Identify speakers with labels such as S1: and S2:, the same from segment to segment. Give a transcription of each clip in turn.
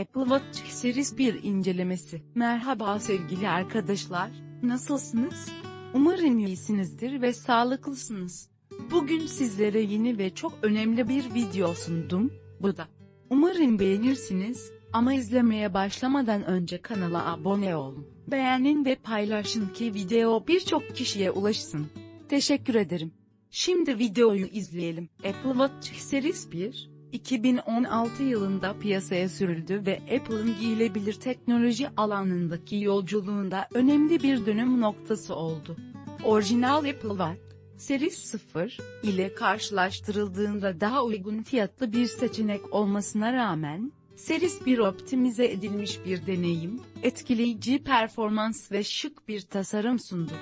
S1: Apple Watch Series 1 incelemesi. Merhaba sevgili arkadaşlar, nasılsınız? Umarım iyisinizdir ve sağlıklısınız. Bugün sizlere yeni ve çok önemli bir video sundum, bu da. Umarım beğenirsiniz, ama izlemeye başlamadan önce kanala abone olun, beğenin ve paylaşın ki video birçok kişiye ulaşsın. Teşekkür ederim. Şimdi videoyu izleyelim. Apple Watch Series 1, 2016 yılında piyasaya sürüldü ve Apple'ın giyilebilir teknoloji alanındaki yolculuğunda önemli bir dönüm noktası oldu. Orijinal Apple Watch, Series 0 ile karşılaştırıldığında daha uygun fiyatlı bir seçenek olmasına rağmen, Series 1 optimize edilmiş bir deneyim, etkileyici performans ve şık bir tasarım sundu.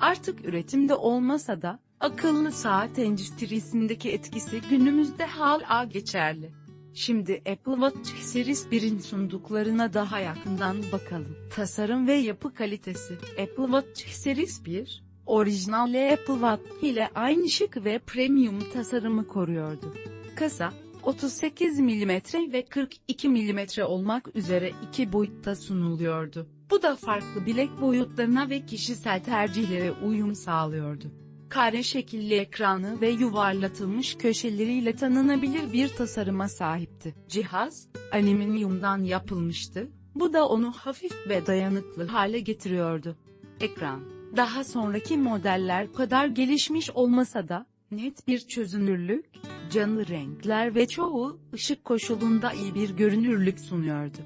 S1: Artık üretimde olmasa da, akıllı saat endüstrisindeki etkisi günümüzde hala geçerli. Şimdi Apple Watch Series 1'in sunduklarına daha yakından bakalım. Tasarım ve yapı kalitesi Apple Watch Series 1, orijinal Apple Watch ile aynı şık ve premium tasarımı koruyordu. Kasa, 38 mm ve 42 mm olmak üzere iki boyutta sunuluyordu. Bu da farklı bilek boyutlarına ve kişisel tercihlere uyum sağlıyordu. Kare şekilli ekranı ve yuvarlatılmış köşeleriyle tanınabilir bir tasarıma sahipti. Cihaz, alüminyumdan yapılmıştı, bu da onu hafif ve dayanıklı hale getiriyordu. Ekran, daha sonraki modeller kadar gelişmiş olmasa da, net bir çözünürlük, canlı renkler ve çoğu ışık koşulunda iyi bir görünürlük sunuyordu.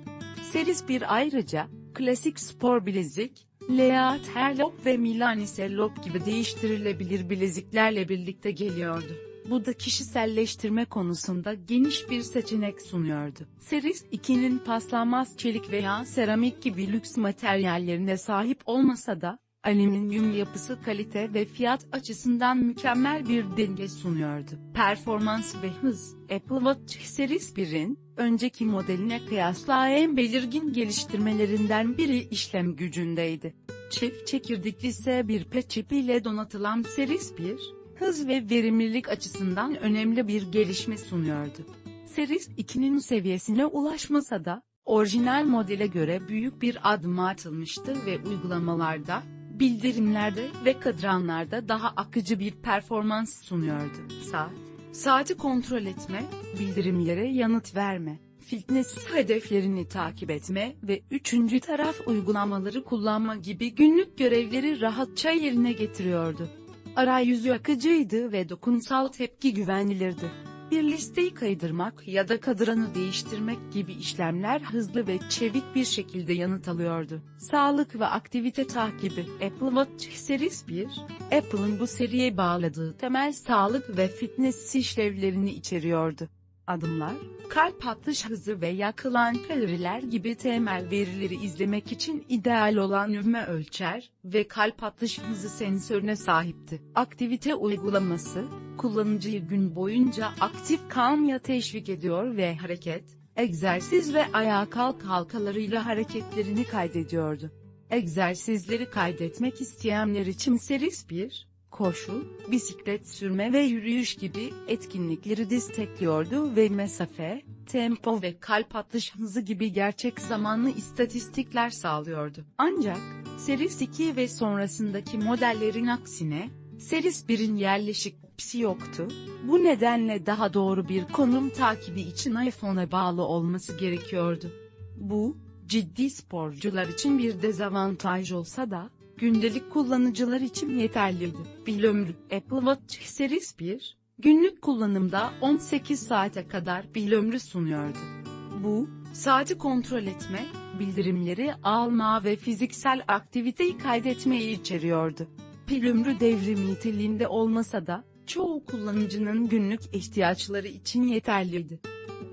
S1: Series 1 ayrıca, klasik spor bilezik, Leat Herlock ve Milanise Lock gibi değiştirilebilir bileziklerle birlikte geliyordu. Bu da kişiselleştirme konusunda geniş bir seçenek sunuyordu. Series 2'nin paslanmaz çelik veya seramik gibi lüks materyallerine sahip olmasa da, alüminyum yapısı kalite ve fiyat açısından mükemmel bir denge sunuyordu. Performans ve hız, Apple Watch Series 1'in, önceki modeline kıyasla en belirgin geliştirmelerinden biri işlem gücündeydi. Çift çekirdekli S1P çip ile donatılan Series 1, hız ve verimlilik açısından önemli bir gelişme sunuyordu. Series 2'nin seviyesine ulaşmasa da, orijinal modele göre büyük bir adım atılmıştı ve uygulamalarda, bildirimlerde ve kadranlarda daha akıcı bir performans sunuyordu. Saat, saati kontrol etme, bildirimlere yanıt verme, fitness hedeflerini takip etme ve üçüncü taraf uygulamaları kullanma gibi günlük görevleri rahatça yerine getiriyordu. Arayüzü akıcıydı ve dokunsal tepki güvenilirdi. Bir listeyi kaydırmak ya da kadranı değiştirmek gibi işlemler hızlı ve çevik bir şekilde yanıt alıyordu. Sağlık ve aktivite takibi Apple Watch Series 1, Apple'ın bu seriye bağladığı temel sağlık ve fitness işlevlerini içeriyordu. Adımlar, kalp atış hızı ve yakılan kaloriler gibi temel verileri izlemek için ideal olan ivme ölçer ve kalp atış hızı sensörüne sahipti. Aktivite uygulaması, kullanıcıyı gün boyunca aktif kalmaya teşvik ediyor ve hareket, egzersiz ve ayağa kalk halkalarıyla hareketlerini kaydediyordu. Egzersizleri kaydetmek isteyenler için Series 1, koşu, bisiklet sürme ve yürüyüş gibi etkinlikleri destekliyordu ve mesafe, tempo ve kalp atış hızı gibi gerçek zamanlı istatistikler sağlıyordu. Ancak, Series 2 ve sonrasındaki modellerin aksine, Series 1'in yerleşik pisi yoktu. Bu nedenle daha doğru bir konum takibi için iPhone'a bağlı olması gerekiyordu. Bu, ciddi sporcular için bir dezavantaj olsa da, gündelik kullanıcılar için yeterliydi. Bir ömrü Apple Watch Series 1, günlük kullanımda 18 saate kadar bir ömrü sunuyordu. Bu, saati kontrol etme, bildirimleri alma ve fiziksel aktiviteyi kaydetmeyi içeriyordu. Pil ömrü devrim niteliğinde olmasa da, çoğu kullanıcının günlük ihtiyaçları için yeterliydi.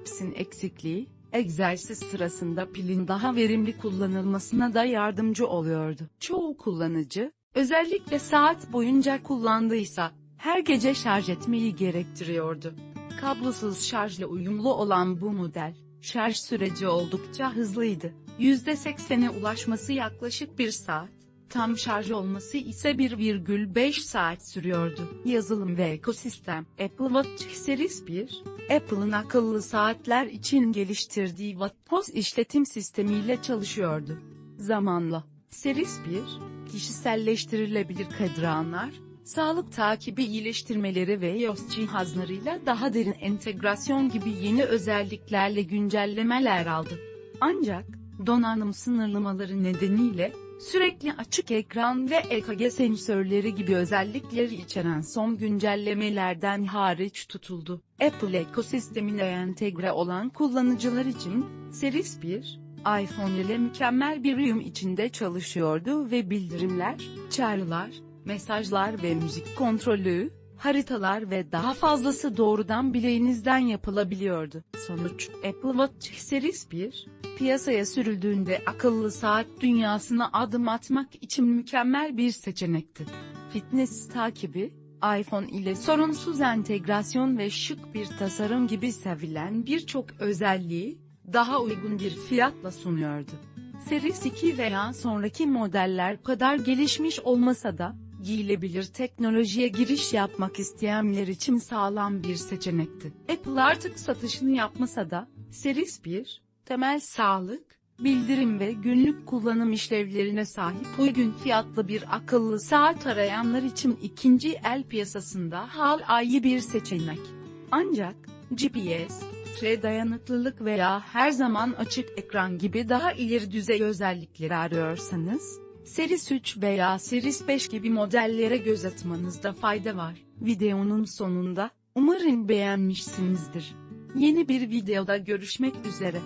S1: Psin eksikliği, egzersiz sırasında pilin daha verimli kullanılmasına da yardımcı oluyordu. Çoğu kullanıcı, özellikle saat boyunca kullandıysa, her gece şarj etmeyi gerektiriyordu. Kablosuz şarjla uyumlu olan bu model, şarj süreci oldukça hızlıydı. %80'e ulaşması yaklaşık 1 saat, tam şarj olması ise 1,5 saat sürüyordu. Yazılım ve ekosistem Apple Watch Series 1, Apple'ın akıllı saatler için geliştirdiği WatchOS işletim sistemiyle çalışıyordu. Zamanla, Series 1, kişiselleştirilebilir kadranlar, sağlık takibi iyileştirmeleri ve iOS cihazlarıyla daha derin entegrasyon gibi yeni özelliklerle güncellemeler aldı. Ancak, donanım sınırlamaları nedeniyle, sürekli açık ekran ve EKG sensörleri gibi özellikleri içeren son güncellemelerden hariç tutuldu. Apple ekosistemine entegre olan kullanıcılar için, Series 1, iPhone ile mükemmel bir uyum içinde çalışıyordu ve bildirimler, çağrılar, mesajlar ve müzik kontrolü, haritalar ve daha fazlası doğrudan bileğinizden yapılabiliyordu. Sonuç, Apple Watch Series 1, piyasaya sürüldüğünde akıllı saat dünyasına adım atmak için mükemmel bir seçenekti. Fitness takibi, iPhone ile sorunsuz entegrasyon ve şık bir tasarım gibi sevilen birçok özelliği, daha uygun bir fiyatla sunuyordu. Series 2 veya sonraki modeller kadar gelişmiş olmasa da, giyilebilir teknolojiye giriş yapmak isteyenler için sağlam bir seçenekti. Apple artık satışını yapmasa da, Series 1, temel sağlık, bildirim ve günlük kullanım işlevlerine sahip uygun fiyatlı bir akıllı saat arayanlar için ikinci el piyasasında hala iyi bir seçenek. Ancak, GPS, tre dayanıklılık veya her zaman açık ekran gibi daha ileri düzey özellikleri arıyorsanız, Series 3 veya Series 5 gibi modellere göz atmanızda fayda var. Videonun sonunda, umarım beğenmişsinizdir. Yeni bir videoda görüşmek üzere.